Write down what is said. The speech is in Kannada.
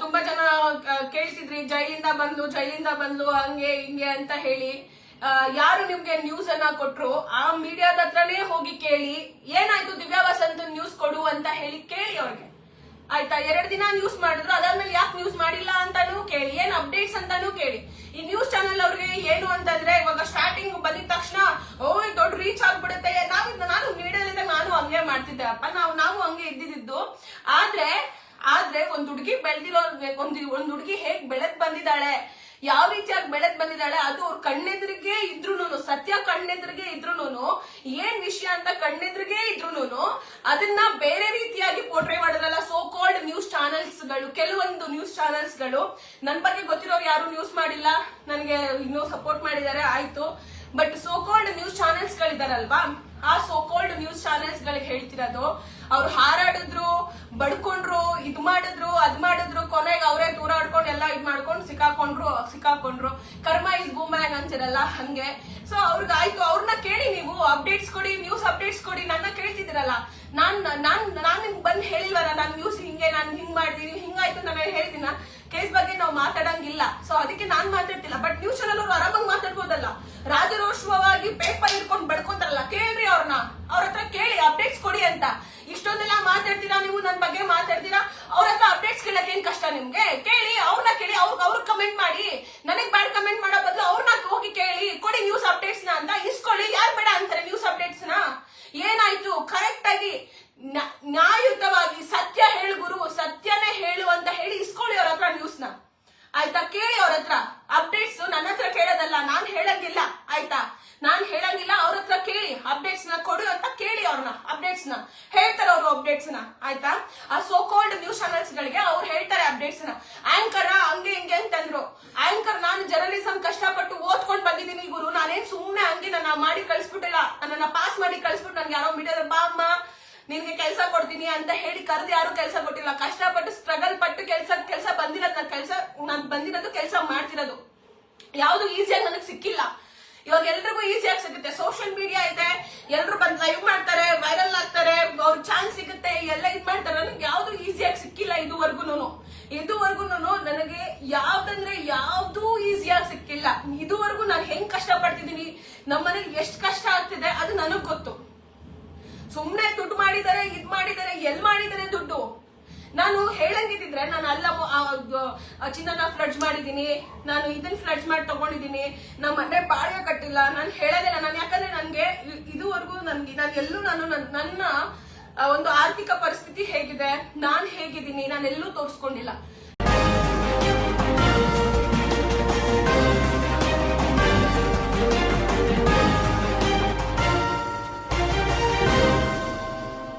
ತುಂಬಾ ಜನ ಕೇಳ್ತಿದ್ರಿ, ಜೈಲಿಂದ ಬಂದ್ಲು ಜೈಲಿಂದ ಬಂದ್ಲು, ಹಂಗೆ ಹಿಂಗೆ ಅಂತ ಹೇಳಿ. ಯಾರು ನಿಮ್ಗೆ ನ್ಯೂಸ್ ಅನ್ನ ಕೊಟ್ರು? ಆ ಮೀಡಿಯಾದ ಹತ್ರನೇ ಹೋಗಿ ಕೇಳಿ, ಏನಾಯ್ತು ದಿವ್ಯಾ ವಸಂತ್ ನ್ಯೂಸ್ ಕೊಡು ಅಂತ ಹೇಳಿ ಕೇಳಿ ಅವ್ರಿಗೆ. ಆಯ್ತಾ? ಎರಡು ದಿನ ನ್ಯೂಸ್ ಮಾಡಿದ್ರು, ಅದಾದ್ಮೇಲೆ ಯಾಕೆ ನ್ಯೂಸ್ ಮಾಡಿಲ್ಲ ಅಂತಾನು ಕೇಳಿ, ಏನ್ ಅಪ್ಡೇಟ್ಸ್ ಅಂತಾನು ಕೇಳಿ. ಈ ನ್ಯೂಸ್ ಚಾನೆಲ್ ಅವ್ರಿಗೆ ಏನು ಅಂತಂದ್ರೆ, ಇವಾಗ ಸ್ಟಾರ್ಟಿಂಗ್ ಬಂದಿದ ತಕ್ಷಣ ಓ ದೊಡ್ಡ ರೀಚ್ ಆಗ್ಬಿಡುತ್ತೆ. ನಾವು ನಾನು ಮೀಡಿಯಾದಿಂದ ನಾನು ಹಂಗೆ ಮಾಡ್ತಿದ್ದೆ, ಅಪ್ಪ, ನಾವು ನಾವು ಹಂಗೆ ಆದ್ರೆ ಒಂದ್ ಹುಡುಗಿ ಬೆಳೆದಿರೋ ಒಂದ್ ಒಂದ್ ಹುಡುಗಿ ಹೇಗ್ ಬೆಳೆದ್ ಬಂದಿದ್ದಾಳೆ? ಯಾವ ರೀತಿಯಾಗಿ ಬೆಳೆದ್ ಬಂದಿದ್ದಾಳೆ? ಅದು ಅವ್ರ ಕಣ್ಣೆದ್ರಿಗೆ ಇದ್ರೂನು ಸತ್ಯ ಕಣ್ಣೆದ್ರಿಗೆ ಇದ್ರೂನು ಏನ್ ವಿಷಯ ಅಂತ ಕಣ್ಣೆದ್ರಿಗೆ ಇದ್ರೂನು ಅದನ್ನ ಬೇರೆ ರೀತಿಯಾಗಿ ಪೋರ್ಟ್ರೇ ಮಾಡಿದ್ರಲ್ಲ ಸೋ ಕಾಲ್ಡ್ ನ್ಯೂಸ್ ಚಾನೆಲ್ಸ್ಗಳು ಕೆಲವೊಂದು ನ್ಯೂಸ್ ಚಾನೆಲ್ಸ್ಗಳು ನನ್ ಬಗ್ಗೆ ಗೊತ್ತಿರೋರು ಯಾರು ನ್ಯೂಸ್ ಮಾಡಿಲ್ಲ. ನನಗೆ ಇನ್ನೂ ಸಪೋರ್ಟ್ ಮಾಡಿದ್ದಾರೆ, ಆಯ್ತು. But so called news channels ಗಳಿದಾರಲ್ವಾ? ಆ ಸೋ ಕಾಲ್ಡ್ ನ್ಯೂಸ್ ಚಾನೆಲ್ಸ್ ಗಳಿಗೆ ಹೇಳ್ತಿರೋದು, ಅವ್ರು ಹಾರಾಡಿದ್ರು, ಬಡ್ಕೊಂಡ್ರು, ಇದ್ ಮಾಡಿದ್ರು, ಅದ್ ಮಾಡಿದ್ರು, ಕೊನೆಗೆ ಅವರೇ ತೂರಾಡ್ಕೊಂಡು ಎಲ್ಲ ಇದ್ ಮಾಡ್ಕೊಂಡು ಸಿಕ್ಕಾಕೊಂಡ್ರು ಸಿಕ್ಕಾಕೊಂಡ್ರು. ಕರ್ಮ ಇಸ್ ಬೂಮ್ಯಾಂಗ್ ಅಂತಿರಲ್ಲ, ಹಂಗೆ. ಸೊ ಅವ್ರಿಗೆ ಆಯ್ತು ಅವ್ರನ್ನ ಕೇಳಿ ನೀವು ಅಪ್ಡೇಟ್ಸ್ ಕೊಡಿ ನ್ಯೂಸ್ ಅಪ್ಡೇಟ್ಸ್ ಕೊಡಿ, ನನ್ನ ಕೇಳ್ತಿದ್ರಲ್ಲ ನಾನ್ ನಾನ್ ನಾನ್ ನಿಮ್ಗೆ ಬಂದ್ ಹೇಳಿಲ್ವಲ್ಲ, ನಾನ್ ನ್ಯೂಸ್ ಹಿಂಗೆ, ನಾನ್ ಹಿಂಗ್ ಮಾಡ್ತೀನಿ, ಹಿಂಗಾಯ್ತು ನಾನು ಹೇಳ್ತೀನ. ಕೇಸ್ ಬಗ್ಗೆ ನಾವು ಮಾತಾಡಂಗಿಲ್ಲ ಸೊ ಅದಕ್ಕೆ ನಾನ್ ಮಾತಾಡ್ತಿಲ್ಲ ಬಟ್ ನ್ಯೂಸ್ ಚಾನಲ್ ಅವ್ರು ಆರಾಮಾಗಿ ಮಾತಾಡ್ಬೋದಲ್ಲ ರಾಜರೋಷವಾಗಿ ಪೇಪರ್ ಇಟ್ಕೊಂಡು ಬಡ್ಕೊಂತಾರಲ್ಲ ಕೇಳ್ರಿ ಅವ್ರನ್ನ ಅವ್ರ ಹತ್ರ ಕೇಳಿ ಅಪ್ಡೇಟ್ಸ್ ಕೊಡಿ ಅಂತ ಇಷ್ಟೊಂದೆಲ್ಲ ಮಾತಾಡ್ತೀರಾ ನೀವು ನನ್ ಬಗ್ಗೆ ಮಾತಾಡ್ತೀರಾ ಅವ್ರ ಹತ್ರ ಅಪ್ಡೇಟ್ಸ್ ಕೇಳಕ್ ಏನ್ ಕಷ್ಟ ನಿಮ್ಗೆ? ಕೇಳಿ, ಅವ್ರನ್ನ ಕೇಳಿ, ಅವ್ರ ಅವ್ರ ಕಮೆಂಟ್ ಮಾಡಿ. ನನಗ್ ಬ್ಯಾಡ್ ಕಮೆಂಟ್ ಮಾಡೋ ಬದಲು ಅವ್ರನ್ನ ಹೋಗಿ ಕೇಳಿ. ಕೊಡಿ ನ್ಯೂಸ್ ಅಪ್ಡೇಟ್ಸ್ನ ಅಂತ ಇಸ್ಕೊಳ್ಳಿ. ಯಾರು ಬೇಡ ಅಂತಾರೆ ನ್ಯೂಸ್ ಅಪ್ಡೇಟ್ಸ್ನ? ಏನಾಯ್ತು? ಕರೆಕ್ಟ್ ಆಗಿ ನ್ಯಾ- ನ್ಯಾಯಯುತವಾಗಿ ಸತ್ಯ ಹೇಳು ಗುರು. ಸತ್ಯನೇ ಹೇಳು ಅಂತ ಹೇಳಿ ಇಸ್ಕೊಳ್ಳಿ ಅವ್ರ ಹತ್ರ ನ್ಯೂಸ್ನ. ಆಯ್ತಾ? ಕೇಳಿ ಅವ್ರ ಹತ್ರ. ಅಪ್ಡೇಟ್ಸ್ ನನ್ನ ಹತ್ರ ಕೇಳೋದಲ್ಲ. ನಾನ್ ಹೇಳಂಗಿಲ್ಲ. ಆಯ್ತಾ? ನಾನ್ ಹೇಳಂಗಿಲ್ಲ. ಅವ್ರ ಹತ್ರ ಕೇಳಿ. ಅಪ್ಡೇಟ್ಸ್ನ ಕೊಡು ಅಂತ ಕೇಳಿ ಅವ್ರನ್ನ ಅಪ್ಡೇಟ್ಸ್ನ. ಹೇಳ್ತಾರೆ ಅವ್ರು ಅಪ್ಡೇಟ್ಸ್ನ. ಆಯ್ತಾ? ಆ ಸೋ ಕಾಲ್ಡ್ ನ್ಯೂಸ್ ಅವ್ರು ಹೇಳ್ತಾರೆ ಆಂಕರ ಹಂಗೆ ಹಿಂಗೆ ಅಂತಂದ್ರು. ಆಂಕರ್ ನಾನು ಜರ್ನಲಿಸಂ ಕಷ್ಟಪಟ್ಟು ಓದ್ಕೊಂಡ್ ಬಂದಿದ್ದೀನಿ ಗುರು. ನಾನೇನ್ ಸುಮ್ನೆ ಹಂಗೆ ನನ್ನ ಮಾಡಿ ಕಳ್ಸ್ಬಿಟ್ಟಿಲ್ಲ. ನನ್ನ ಪಾಸ್ ಮಾಡಿ ಕಳ್ಸ್ಬಿಟ್ಟು ನನ್ಗೆ ಯಾರೋ ಮೀಡಿಯಾದ ಬಾ ಅಮ್ಮ ನಿನ್ಗೆ ಕೆಲಸ ಕೊಡ್ತೀನಿ ಅಂತ ಹೇಳಿ ಕರೆದು ಯಾರು ಕೆಲಸ ಕೊಟ್ಟಿಲ್ಲ. ಕಷ್ಟಪಟ್ಟು ಸ್ಟ್ರಗಲ್ ಪಟ್ಟು ಕೆಲಸ ಕೆಲಸ ಬಂದಿರೋದು ನನ್ನ ಕೆಲಸ, ನಾನು ಬಂದಿರೋದು ಕೆಲಸ ಮಾಡ್ತಿರೋದು. ಯಾವ್ದು ಈಸಿಯಾಗಿ ನನಗೆ ಸಿಕ್ಕಿಲ್ಲ. ಇವಾಗ ಎಲ್ರಿಗೂ ಈಸಿಯಾಗಿ ಸಿಗುತ್ತೆ. ಸೋಷಿಯಲ್ ಮೀಡಿಯಾ ಇದೆ. ಎಲ್ರು ಬಂದ್ ಲೈವ್ ಮಾಡ್ತಾರೆ ವೈರಲ್ ಆಗ್ತಾರೆ, ಅವ್ರ ಚಾನ್ಸ್ ಸಿಗುತ್ತೆ, ಎಲ್ಲ ಇದ್ ಮಾಡ್ತಾರೆ. ನನಗೆ ಯಾವ್ದು ಈಸಿಯಾಗಿ ಸಿಕ್ಕಿಲ್ಲ ಇದುವರೆಗೂ ಇದುವರೆಗೂ ನನಗೆ ಯಾವ್ದಂದ್ರೆ ಯಾವ್ದು ಈಸಿಯಾಗಿ ಸಿಕ್ಕಿಲ್ಲ. ಇದುವರೆಗೂ ನಾನು ಹೆಂಗ್ ಕಷ್ಟ ಪಡ್ತಿದ್ದೀನಿ ನಮ್ಮನೇಲಿ ಎಷ್ಟು ಕಷ್ಟ ಆಗ್ತಿದೆ ಅದು ನನಗ್ ಗೊತ್ತು. ಸುಮ್ನೆ ದುಡ್ಡು ಮಾಡಿದರೆ, ಇದ್ ಮಾಡಿದರೆ, ಎಲ್ ಮಾಡಿದರೆ ದುಡ್ಡು? ನಾನು ಹೇಳಂಗಿದ್ರೆ ನಾನು ಅಲ್ಲ ಚಿನ್ನನ ಫ್ಲಡ್ಜ್ ಮಾಡಿದೀನಿ, ನಾನು ಇದನ್ನ ಫ್ಲಡ್ಜ್ ಮಾಡಿ ತಗೊಂಡಿದೀನಿ ನಮ್ಮ ಮನೆ ಬಾಡಿಗೆ ಕಟ್ಟಿಲ್ಲ, ನಾನು ಹೇಳೋದಿಲ್ಲ ನಾನು ಯಾಕಂದ್ರೆ ನನ್ಗೆ ಇದುವರೆಗೂ ನನ್ಗೆ, ನಾನು ಎಲ್ಲೂ ನಾನು ನನ್- ನನ್ನ ಒಂದು ಆರ್ಥಿಕ ಪರಿಸ್ಥಿತಿ ಹೇಗಿದೆ? ನಾನ್ ಹೇಗಿದ್ದೀನಿ? ನಾನು ಎಲ್ಲೂ ತೋರಿಸ್ಕೊಂಡಿಲ್ಲ.